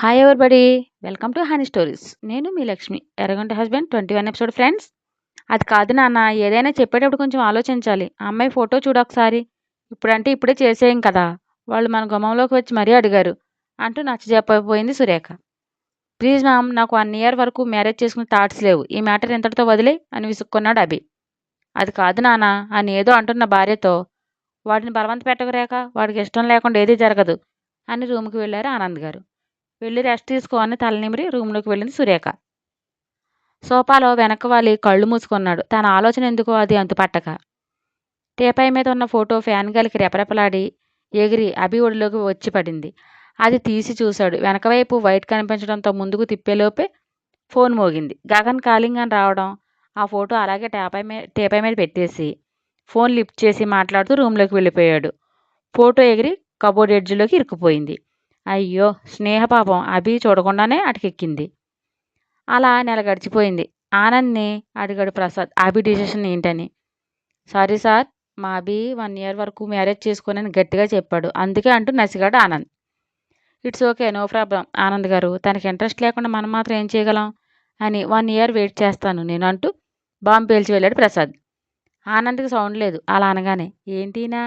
Hi everybody welcome to honey stories నేను మీ Lakshmi Erraganta husband twenty one episode friends అది కాదు నాన్న ఏదైనా చెప్పేటప్పుడు కొంచెం ఆలోచించాలి. అమ్మాయి ఫోటో చూడు ఒకసారి. ఇప్పుడంటే ఇప్పుడే చేసేయం కదా. వాళ్ళు మన గుమ్మంలోకి వచ్చి మరీ అడిగారు. అంటూ నచ్చజెప్పపోయింది సురేఖ. ప్లీజ్ మ్యామ్ నాకు వన్ ఇయర్ వరకు మ్యారేజ్ చేసుకునే థాట్స్ లేవు. ఈ మ్యాటర్ ఇంతటితో వదిలే? అని విసుక్కున్నాడు అభి. అది కాదు నాన్న అని ఏదో అంటున్న భార్యతో. వాడిని బలవంత పెట్టకరేక వాడికి ఇష్టం లేకుండా ఏదీ జరగదు. అని రూమ్కి వెళ్ళారు ఆనంద్ గారు. వెళ్ళి రెస్ట్ తీసుకో అని తలనిమిరి రూమ్లోకి వెళ్ళింది సురేఖ. సోఫాలో వెనక వాలి కళ్ళు మూసుకున్నాడు. తన ఆలోచన ఎందుకో అది అంతుపట్టక టేపై మీద ఉన్న ఫోటో ఫ్యాన్ గాలికి రెపరెపలాడి ఎగిరి అభి ఒడిలోకి వచ్చి పడింది. అది తీసి చూశాడు. వెనకవైపు వైట్ కనిపించడంతో ముందుకు తిప్పేలోపే ఫోన్ మోగింది. గగన్ కాలింగ్ అని రావడం ఆ ఫోటో అలాగే టేపై మీద టేపై మీద పెట్టేసి ఫోన్ లిఫ్ట్ చేసి మాట్లాడుతూ రూమ్లోకి వెళ్ళిపోయాడు. ఫోటో ఎగిరి కబోర్డ్ ఎడ్జ్లోకి ఇరుక్కుపోయింది. అయ్యో స్నేహపాపం అభి చూడకుండానే అటుకెక్కింది. అలా నెల గడిచిపోయింది. ఆనంద్ని అడిగాడు ప్రసాద్. అభి డిసిషన్ ఏంటని? సారీ సార్ మా అభి వన్ ఇయర్ వరకు మ్యారేజ్ చేసుకోనని గట్టిగా చెప్పాడు. అందుకే అంటూ నసిగాడు Anand. It's okay no problem Anand గారు. తనకి ఇంట్రెస్ట్ లేకుండా మనం మాత్రం ఏం చేయగలం? అని వన్ ఇయర్ వెయిట్ చేస్తాను నేను అంటూ బాంబు పేల్చి వెళ్ళాడు ప్రసాద్. ఆనంద్కి సౌండ్ లేదు. అలా అనగానే ఏంటినా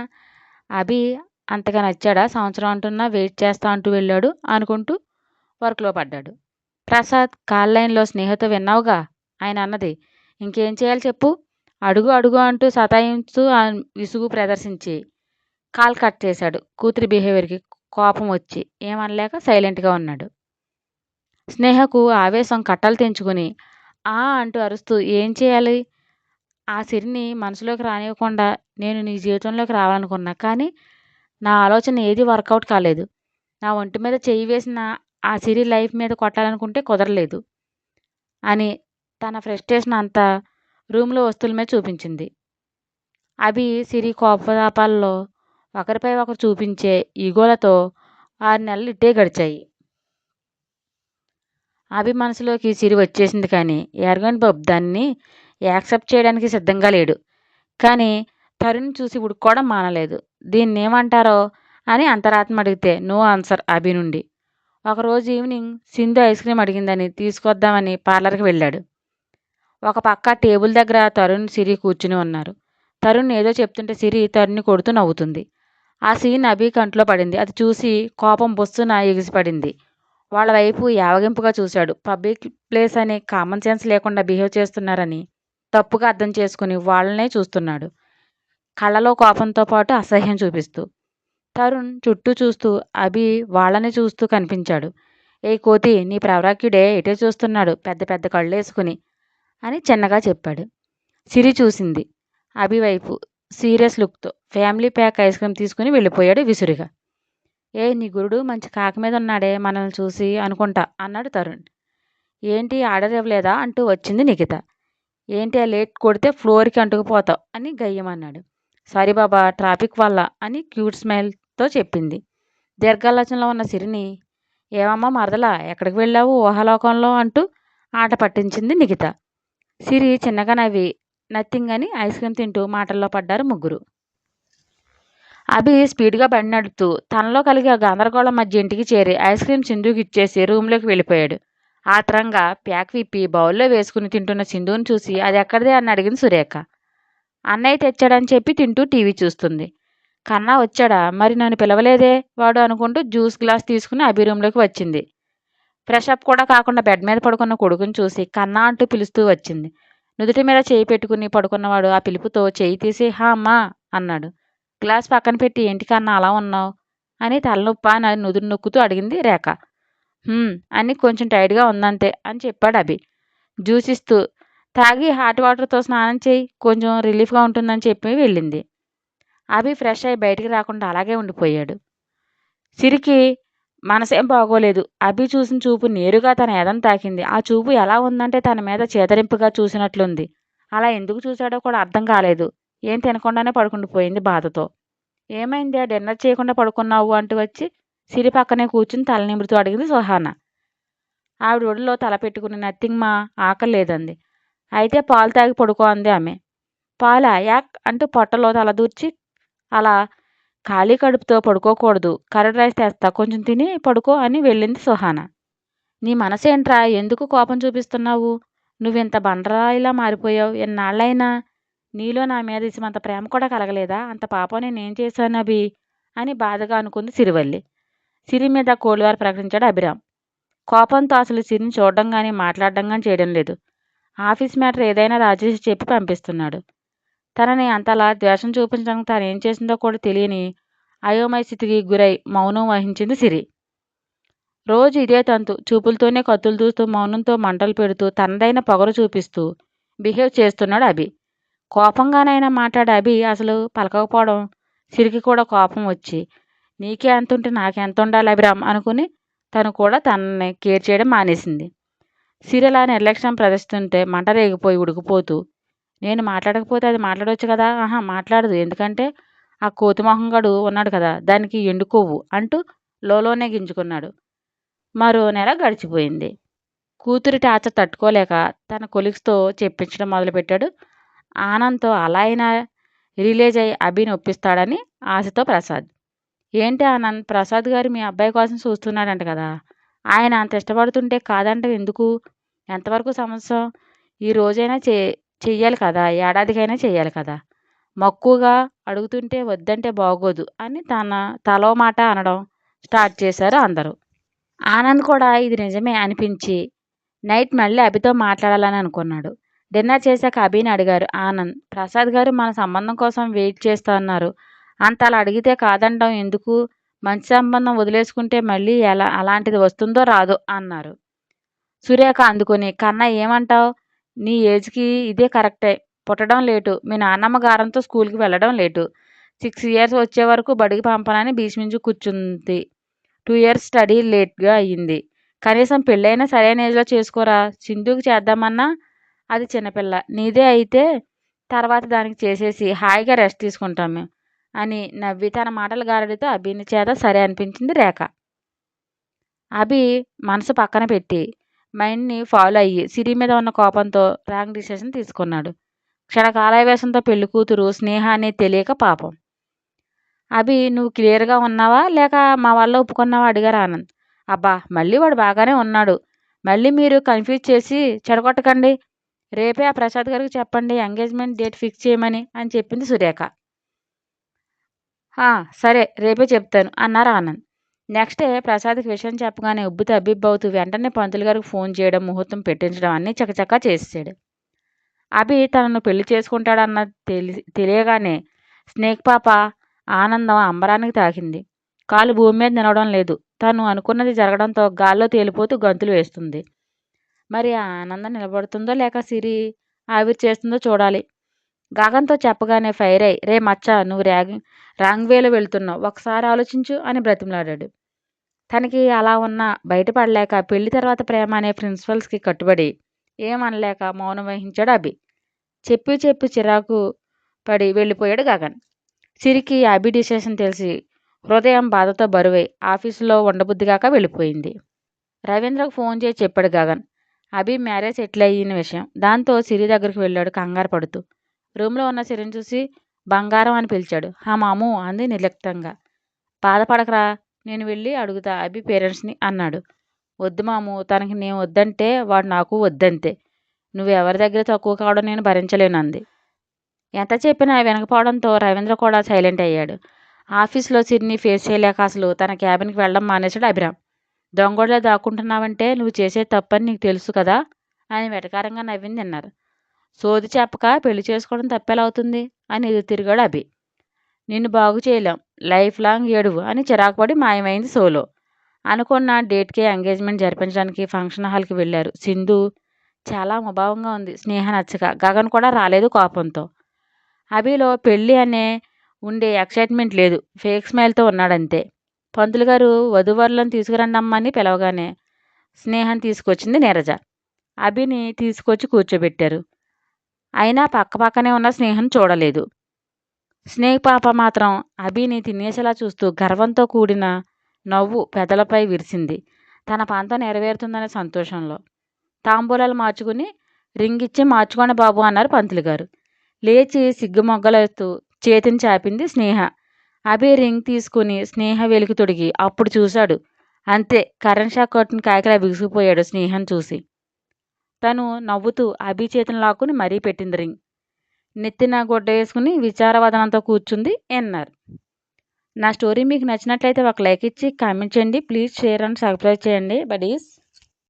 అభి అంతగా నచ్చాడా? సంవత్సరం అంటున్నా వెయిట్ చేస్తా అంటూ వెళ్ళాడు అనుకుంటూ వర్క్లో పడ్డాడు. ప్రసాద్ కాల్ లైన్లో స్నేహతో విన్నావుగా? ఆయన అన్నది ఇంకేం చేయాలి చెప్పు. అడుగు అడుగు అంటూ సతాయించు విసుగు ప్రదర్శించి కాల్ కట్ చేశాడు. కూతురి బిహేవియర్కి కోపం వచ్చి ఏమనలేక సైలెంట్గా ఉన్నాడు. స్నేహకు ఆవేశం కట్టలు తెంచుకుని ఆ అంటూ అరుస్తూ ఏం చేయాలి? ఆ సిరిని మనసులోకి రానివ్వకుండా నేను నీ జీవితంలోకి రావాలనుకున్నా కానీ నా ఆలోచన ఏది వర్కౌట్ కాలేదు. నా ఒంటి మీద చేయి వేసిన ఆ సిరి లైఫ్ మీద కొట్టాలనుకుంటే కుదరలేదు అని తన ఫ్రస్ట్రేషన్ అంతా రూమ్లో వస్తువుల మీద చూపించింది. అవి సిరి కోపతాపాల్లో ఒకరిపై ఒకరు చూపించే ఈగోలతో ఆరు నెలలు ఇట్టే గడిచాయి. అభి మనసులోకి సిరి వచ్చేసింది కానీ ఎర్గన్ బాబు దాన్ని యాక్సెప్ట్ చేయడానికి సిద్ధంగా లేడు. కానీ తరుణ్ చూసి ఉడుక్కోవడం మానలేదు. దీన్ని ఏమంటారో అని అంతరాత్మ అడిగితే నో ఆన్సర్ అభి నుండి. ఒకరోజు ఈవినింగ్ సింధు ఐస్ క్రీమ్ అడిగిందని తీసుకొద్దామని పార్లర్కి వెళ్ళాడు. ఒక పక్క టేబుల్ దగ్గర తరుణ్ సిరి కూర్చుని ఉన్నారు. తరుణ్ ఏదో చెప్తుంటే సిరి తరుణ్ని కొడుతూ నవ్వుతుంది. ఆ సీన్ అభి కంట్లో పడింది. అది చూసి కోపం బొస్సున ఎగిసిపడింది. వాళ్ళ వైపు యావగింపుగా చూశాడు. పబ్లిక్ ప్లేస్ అని కామన్ సెన్స్ లేకుండా బిహేవ్ చేస్తున్నారని తప్పుగా అర్థం చేసుకుని వాళ్ళనే చూస్తున్నాడు. కళ్ళలో కోపంతో పాటు అసహ్యం చూపిస్తూ. తరుణ్ చుట్టూ చూస్తూ అభి వాళ్ళని చూస్తూ కనిపించాడు. ఏ కోతి నీ ప్రవరాక్యుడే ఎటే చూస్తున్నాడు? పెద్ద పెద్ద కళ్ళేసుకుని అని చిన్నగా చెప్పాడు. సిరి చూసింది. అభి వైపు సీరియస్ లుక్తో ఫ్యామిలీ ప్యాక్ ఐస్ క్రీమ్ తీసుకుని వెళ్ళిపోయాడు విసురుగా. ఏ నీ గురుడు మంచి కాక మీద ఉన్నాడే మనల్ని చూసి అనుకుంటా అన్నాడు తరుణ్. ఏంటి ఆర్డర్ ఇవ్వలేదా? అంటూ వచ్చింది నిఖిత. ఏంటి ఆ లేట్ కొడితే ఫ్లోర్కి అంటుకుపోతావు అని గయ్యమన్నాడు సారీ బాబా ట్రాఫిక్ వల్ల అని క్యూట్ స్మైల్తో చెప్పింది. దీర్ఘాలోచనలో ఉన్న సిరిని ఏమమ్మా మరదలా ఎక్కడికి వెళ్ళావు ఊహలోకంలో? అంటూ ఆట పట్టించింది నిఖిత. సిరి చిన్నగా నవ్వి నథింగ్ అని ఐస్ క్రీమ్ తింటూ మాటల్లో పడ్డారు ముగ్గురు. అభి స్పీడ్గా బండి నడుపుతూ తనలో కలిగే గందరగోళం మధ్య ఇంటికి చేరి ఐస్ క్రీమ్ సింధుకి ఇచ్చేసి రూమ్లోకి వెళ్ళిపోయాడు. ఆత్రంగా ప్యాక్ విప్పి బౌల్లో వేసుకుని తింటున్న సింధుని చూసి అది ఎక్కడిదే? అని అడిగింది సురేఖ. అన్నయ్య తెచ్చాడని చెప్పి తింటూ టీవీ చూస్తుంది. కన్నా వచ్చాడా? మరి నన్ను పిలవలేదే? వాడు అనుకుంటూ జ్యూస్ గ్లాస్ తీసుకుని అభి రూమ్లోకి వచ్చింది. ఫ్రెష్ కూడా కాకుండా బెడ్ మీద పడుకున్న కొడుకుని చూసి కన్నా అంటూ పిలుస్తూ వచ్చింది. నుదుటి మీద చేయి పెట్టుకుని పడుకున్నవాడు ఆ పిలుపుతో చేయి తీసి హా అమ్మా అన్నాడు. గ్లాస్ పక్కన పెట్టి ఏంటి కన్నా అలా ఉన్నావు? అని తలనొప్ప అని నుదురు నొక్కుతూ అడిగింది రేఖ. అని కొంచెం టైట్గా ఉందంతే అని చెప్పాడు అభి. జ్యూస్ ఇస్తూ తాగి హాట్ వాటర్తో స్నానం చేయి కొంచెం రిలీఫ్గా ఉంటుందని చెప్పి వెళ్ళింది. అభి ఫ్రెష్ అయ్యి బయటికి రాకుండా అలాగే ఉండిపోయాడు. సిరికి మనసేం బాగోలేదు. అభి చూసిన చూపు నేరుగా తన ఎదం తాకింది. ఆ చూపు ఎలా ఉందంటే తన మీద చేదరింపుగా చూసినట్లుంది. అలా ఎందుకు చూశాడో కూడా అర్థం కాలేదు. ఏం తినకుండానే పడుకుండిపోయింది బాధతో. ఏమైంది? ఆ డిన్నర్ చేయకుండా పడుకున్నావు అంటూ వచ్చి సిరి పక్కనే కూర్చుని తల నిమురుతూ అడిగింది సుహాన. ఆవిడ ఒడిలో తల పెట్టుకుని నథింగ్ మా ఆకలి లేదంది అయితే పాలు తాగి పడుకో అంది ఆమె. పాల యాక్ అంటూ పొట్టలో తలదూర్చి అలా ఖాళీ కడుపుతో పడుకోకూడదు. కర్డ్ రైస్ తెస్తా కొంచెం తిని పడుకో అని వెళ్ళింది సుహాన. నీ మనసేంట్రా? ఎందుకు కోపం చూపిస్తున్నావు? నువ్వింత బండరాయిలా మారిపోయావు ఎన్నాళ్ళైనా. నీలో నా మీద ఇసిమంత ప్రేమ కూడా కలగలేదా? అంత పాపం నేనేం చేశాను అభి? అని బాధగా అనుకుంది సిరివల్లి. సిరి మీద కోలివారు ప్రకటించాడు అభిరామ్. కోపంతో అసలు సిరిని చూడడం కానీ మాట్లాడడం కానీ చేయడం లేదు. ఆఫీస్ మ్యాటర్ ఏదైనా రాజేష్ చెప్పి పంపిస్తున్నాడు. తనని అంతలా ద్వేషం చూపించడానికి తాను ఏం చేసిందో కూడా తెలియని అయోమయ స్థితికి గురై మౌనం వహించింది సిరి. రోజు ఇదే తంతు. చూపులతోనే కత్తులు చూస్తూ మౌనంతో మంటలు పెడుతూ తనదైన పొగరు చూపిస్తూ బిహేవ్ చేస్తున్నాడు అభి. కోపంగానైనా మాట్లాడే అభి అసలు పలకకపోవడం సిరికి కూడా కోపం వచ్చి నీకే ఎంత ఉంటే నాకెంత ఉండాలి అభిరామ్? అనుకుని తను కూడా తనని కేర్ చేయడం మానేసింది. సిరిలా నిర్లక్ష్యం ప్రదర్శిస్తుంటే మంట రేగిపోయి ఉడికిపోతూ నేను మాట్లాడకపోతే అది మాట్లాడవచ్చు కదా? ఆహా మాట్లాడదు. ఎందుకంటే ఆ కోతిమొహంగాడు ఉన్నాడు కదా దానికి ఎండు కొవ్వు అంటూ లోలోనే గింజుకున్నాడు. మరో నెల గడిచిపోయింది. కూతురి టార్చర్ తట్టుకోలేక తన కొలిగ్స్తో చెప్పించడం మొదలుపెట్టాడు. ఆనంద్తో అలా అయినా రిలీజ్ అయ్యి అభిని ఒప్పిస్తాడని ఆశతో ప్రసాద్. ఏంటి ఆనంద్? ప్రసాద్ గారు మీ అబ్బాయి కోసం చూస్తున్నాడంట కదా. ఆయన అంత ఇష్టపడుతుంటే కాదంటే ఎందుకు? ఎంతవరకు సమస్య ఈ రోజైనా చే చెయ్యాలి కదా ఏడాదికైనా చెయ్యాలి కదా. మక్కువగా అడుగుతుంటే వద్దంటే బాగోదు అని తన తలో మాట అనడం స్టార్ట్ చేశారు అందరూ. ఆనంద్ కూడా ఇది నిజమే అనిపించి నైట్ మళ్ళీ అభితో మాట్లాడాలని అనుకున్నాడు. డిన్నర్ చేశాక అభిని అడిగారు ఆనంద్ ప్రసాద్ గారు మన సంబంధం కోసం వెయిట్ చేస్తా అన్నారు. అంత అలా అడిగితే కాదండం ఎందుకు? మంచి సంబంధం వదిలేసుకుంటే మళ్ళీ ఎలా అలాంటిది వస్తుందో రాదో అన్నారు. సురేఖ అందుకొని కన్నా ఏమంటావు? నీ ఏజ్కి ఇదే కరెక్టే. పుట్టడం లేటు. మీ నాన్నమ్మ గారంతో స్కూల్కి వెళ్ళడం లేటు. సిక్స్ ఇయర్స్ వచ్చే వరకు బడికి పంపనని భీష్మించి కూర్చుంది. టూ ఇయర్స్ స్టడీ లేట్గా అయ్యింది. కనీసం పెళ్ళైనా సరైన ఏజ్లో చేసుకోరా? సింధుకి చేద్దామన్నా అది చిన్నపిల్ల. నీదే అయితే తర్వాత దానికి చేసేసి హాయిగా రెస్ట్ తీసుకుంటాం మేము. అని నవ్వి తన మాటల గారడితో అభిని చేత సరే అనిపించింది రేఖ. అభి మనసు పక్కన పెట్టి మైండ్ని ఫాలో అయ్యి సిరి మీద ఉన్న కోపంతో రాంగ్ డిసిషన్ తీసుకున్నాడు. క్షణకాలావేశంతో పెళ్ళి కూతురు స్నేహాన్ని తెలియక పాపం. అభి నువ్వు క్లియర్గా ఉన్నావా? లేక మా వల్ల ఒప్పుకున్నావా? అడిగారు ఆనంద్. అబ్బా మళ్ళీ వాడు బాగానే ఉన్నాడు. మళ్ళీ మీరు కన్ఫ్యూజ్ చేసి చెడగొట్టకండి. రేపే ఆ ప్రసాద్ గారికి చెప్పండి ఎంగేజ్మెంట్ డేట్ ఫిక్స్ చేయమని అని చెప్పింది సురేఖ. సరే రేపే చెప్తాను అన్నారు ఆనంద్. నెక్స్ట్ డే ప్రసాద్కి విషయం చెప్పగానే ఉబ్బుతూ అబ్బిబ్బవుతూ వెంటనే పంతులు గారికి ఫోన్ చేయడం ముహూర్తం పెట్టించడం అన్నీ చకచకా చేసాడు అభి తనను పెళ్ళి చేసుకుంటాడన్న తెలి తెలియగానే స్నేక్ పాప ఆనందం అంబరానికి తాకింది. కాలు భూమి మీద నిలవడం లేదు. తను అనుకున్నది జరగడంతో గాల్లో తేలిపోతూ గంతులు వేస్తుంది. మరి ఆ ఆనందం నిలబడుతుందో లేక సిరి ఆవిరి చేస్తుందో చూడాలి. గగన్తో చెప్పగానే ఫైర్ అయ్యి రే మచ్చ నువ్వు ర్యాగ్ రాంగ్ వేలో వెళ్తున్నావు. ఒకసారి ఆలోచించు అని బ్రతిమలాడాడు. తనకి అలా ఉన్న బయటపడలేక పెళ్ళి తర్వాత ప్రేమ అనే ప్రిన్సిపల్స్కి కట్టుబడి ఏమనలేక మౌనం వహించాడు అభి. చెప్పి చెప్పి చిరాకు పడి వెళ్ళిపోయాడు గగన్. సిరికి అభి డిసిషన్ తెలిసి హృదయం బాధతో బరువై ఆఫీసులో ఉండబుద్దిగాక వెళ్ళిపోయింది. రవీంద్రకు ఫోన్ చేసి చెప్పాడు గగన్. అభి మ్యారేజ్ సెటిల్ అయిన విషయం. దాంతో సిరి దగ్గరికి వెళ్ళాడు కంగారు పడుతూ. రూమ్లో ఉన్న సిరిని చూసి బంగారం అని పిలిచాడు. హా మాము అంది నిర్లిప్తంగా. బాధపడకరా నేను వెళ్ళి అడుగుతా అభి పేరెంట్స్ని అన్నాడు. వద్దు మాము తనకి నేను వద్దంటే వాడు నాకు వద్దంతే. నువ్వు ఎవరి దగ్గర తక్కువ కావడం నేను భరించలేను అంది. ఎంత చెప్పినా వినకపోవడంతో రవీంద్ర కూడా సైలెంట్ అయ్యాడు. ఆఫీస్లో సిరిని ఫేస్ చేయలేక అసలు తన క్యాబిన్కి వెళ్ళడం మానేశాడు అభిరామ్. దొంగోడలో దాక్కుంటున్నావంటే నువ్వు చేసే తప్పని నీకు తెలుసు కదా అని వెటకారంగా నవ్వింది అన్నారు. సోది చెప్పక పెళ్ళి చేసుకోవడం తప్పెలా అవుతుంది అని ఎదురు తిరిగాడు అభి. నిన్ను బాగు చేయలేం. లైఫ్ లాంగ్ ఏడువు అని చిరాకుపడి మాయమైంది సోలో. అనుకున్న డేట్కి ఎంగేజ్మెంట్ జరిపించడానికి ఫంక్షన్ హాల్కి వెళ్ళారు. సింధు చాలా ముభావంగా ఉంది. స్నేహ నచ్చక. గగన్ కూడా రాలేదు కోపంతో. అభిలో పెళ్ళి అనే ఉండే ఎక్సైట్మెంట్ లేదు. ఫేక్ స్మైల్తో ఉన్నాడంతే. పంతులు గారు వధువరులను తీసుకురండమ్మని పిలవగానే స్నేహం తీసుకొచ్చింది నీరజ. అభిని తీసుకొచ్చి కూర్చోబెట్టారు. అయినా పక్కపక్కనే ఉన్న స్నేహం చూడలేదు. స్నేహ పాప మాత్రం అభిని తినేసేలా చూస్తూ గర్వంతో కూడిన నవ్వు పెదలపై విరిసింది. తన పంత నెరవేరుతుందనే సంతోషంలో. తాంబూలాలు మార్చుకుని రింగ్ ఇచ్చి మార్చుకోండి బాబు అన్నారు పంతులు గారు లేచి సిగ్గు మొగ్గలేస్తూ చేతిని చాపింది స్నేహ. అభి రింగ్ తీసుకుని స్నేహ వెలికి తొడిగి అప్పుడు చూశాడు. అంతే కరెంట్ షాక్ కొట్టిన కాకిలా బిగుసుకుపోయాడు స్నేహం చూసి. తను నవ్వుతూ అభి చేతిని లాక్కుని మరీ పెట్టింది రింగ్. నెత్తిన గుడ్డ వేసుకుని విచారవదనంతో కూర్చుంది ఎన్ఆర్. నా స్టోరీ మీకు నచ్చినట్లయితే ఒక లైక్ ఇచ్చి కామెంట్ చేయండి. ప్లీజ్ షేర్ అండ్ సబ్స్క్రైబ్ చేయండి. బడీస్.